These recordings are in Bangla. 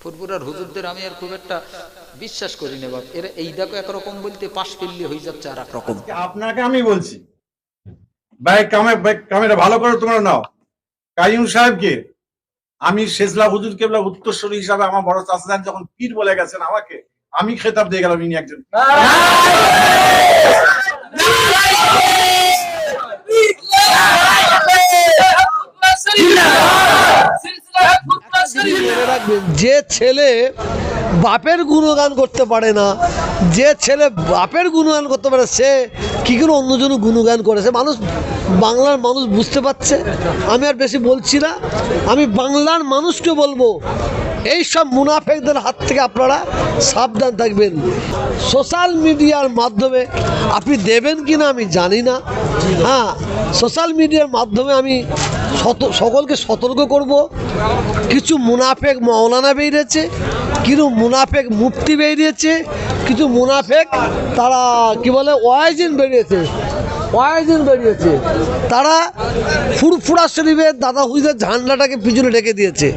ফুরফুরার হুজুরদের আমি আর খুব একটা বিশ্বাস করি না বাপ। এরা এই দেখো একরকম বলতে পাশ ফেললে হয়ে যাচ্ছে আর এক রকম আপনাকে আমি বলছি ভাই কামে কামেরা ভালো করে তোমরা নাও। কাইম সাহেবকে আমি শেজলা হুজুর কেবলা উত্তরস্বরী হিসাবে আমার বড় চাষাদার যখন পীর বলে গেছেন আমাকে আমি খেতাব দিয়ে গেলাম ইনি একজন। যে ছেলে বাপের গুণগান করতে পারে না যে ছেলে বাপের গুণগান করতে পারে সে কি করে অন্যজন গুণগান করে? সে মানুষ বাংলার মানুষ বুঝতে পারছে? আমি আর বেশি বলছি না। আমি বাংলার মানুষকে বলব এই সব মুনাফেকদের হাত থেকে আপনারা সাবধান থাকবেন। সোশ্যাল মিডিয়ার মাধ্যমে আপনি দেবেন কি না আমি জানি না। হ্যাঁ সোশ্যাল মিডিয়ার মাধ্যমে আমি সকলকে সতর্ক করব। কিছু মুনাফেক মৌলানা বেরিয়েছে, কিছু মুনাফেক মুফতি বেরিয়েছে, কিছু মুনাফেক তারা, কি বলে, ওয়াইজিন বেরিয়েছে ওয়াইজিন বেরিয়েছে। তারা ফুরফুরা শরীফের দাদা হুজুরের ঝান্ডাটাকে পিছনে ডেকে দিয়েছে।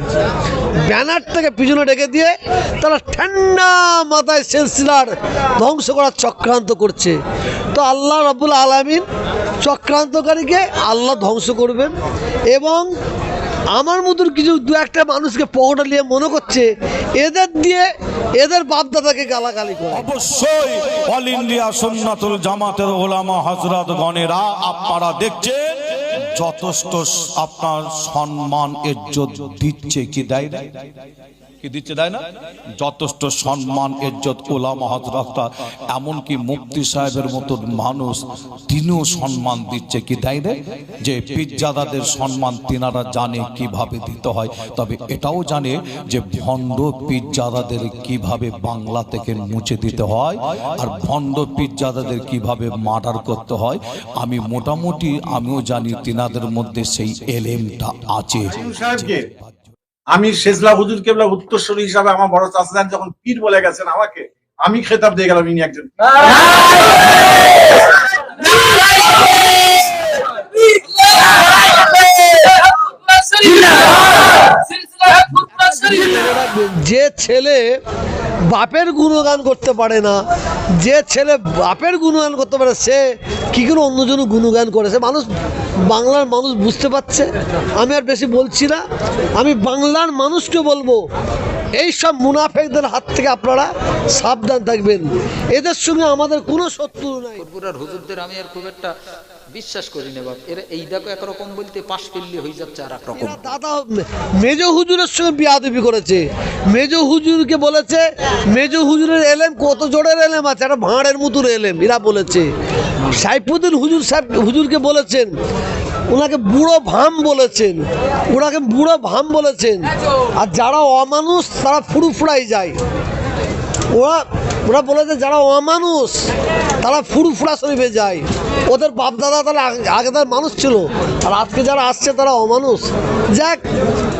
ব্যানারটাকে পিছনে ডেকে দিয়ে তারা ঠান্ডা মাথায় সেলসিলার ধ্বংস করার চক্রান্ত করছে। তো আল্লাহ রব্বুল আলমিন চক্রান্তকারীকে আল্লাহ ধ্বংস করবেন এবং আমার মতন কিছু দু একটা মানুষকে পকটা নিয়ে মনে করছে, এদের দিয়ে এদের বাপদাদাকে গালাগালি করে। অবশ্যই অল ইন্ডিয়া সুন্নাতুল জামাতের ওলামা হজরত গণেরা আপনারা দেখছেন যথেষ্ট আপনার সম্মান, ইজ্জত দিচ্ছে কি দেয় না কি দিচ্ছে দেয় না? যথেষ্ট সম্মান, ইজ্জত ওলামা হজরতটা এমনকি মুফতি সাহেবের মতন মানুষ তিনিও সম্মান দিচ্ছে কি দেয় রে যে পিজ্জাদাদের সম্মান তিনারা জানে কীভাবে দিতে হয়। তবে এটাও জানে যে ভণ্ড পিজ্জাদাদের কীভাবে বাংলা থেকে মুছে দিতে হয় আর ভণ্ড পিজ্জাদাদের কীভাবে মার্ডার করতে হয়। আমি মোটামুটি, আমিও জানি তিনাদের মধ্যে সেই এলেমটা আছে। আমি শেজলা হুজুর কেবলা উত্তরস্বরী হিসাবে আমার বড় চাষাদার যখন পীর বলে গেছেন আমাকে আমি খেতাব দিয়ে গেলাম ইনি একজন যে ছেলে বাপের গুণগান করতে পারে না যে ছেলে বাপের গুণগান করতে পারে সে কি করে অন্যজন গুণগান করেছে? মানুষ বাংলার মানুষ বুঝতে পারছে। আমি আর বেশি বলছি না। আমি বাংলার মানুষকে বলব এই সব মুনাফেকদের হাত থেকে আপনারা সাবধান থাকবেন। এদের সঙ্গে আমাদের কোনো শত্রু নাই। হুজুরদের আমি আর খুব একটা বিশ্বাস করি না বাপ। এরা এই দেখো একরকম বলতে পাশ ফেললে হয়ে যাচ্ছে আর রকম। দাদা মেজ হুজুরের সঙ্গে বিয়াদবি করেছে। মেজ হুজুরকে বলেছে মেজ হুজুরের এলেম কত জোরের এলেম আছে একটা ভাঁড়ের মতন এলেম এরা বলেছে। সাইফুদ্দিন হুজুর সাহেব হুজুরকে বলেছেন ওনাকে বুড়ো ভাম বলেছেন ওনাকে বুড়ো ভাম বলেছেন। আর যারা অমানুষ, তারা ফুরুফুরাই যায়। ওরা ওরা বলেছে যারা অমানুষ, তারা ফুরফুরা শরীফে যায়। ওদের বাপদাদা তারা আগে- আগেকার মানুষ ছিল, আর আজকে যারা আসছে তারা অমানুষ। যাক,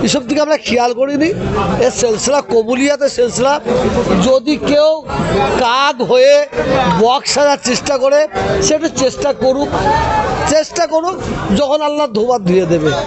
এসব দিকে আমরা খেয়াল করিনি। এ সিলসিলা কবুলিয়াতে সিলসিলা। যদি কেউ কাক হয়ে বক্স সাজার চেষ্টা করে সেটা চেষ্টা করুক। চেষ্টা করুক, যখন আল্লাহ ধোবার ধুয়ে দেবে।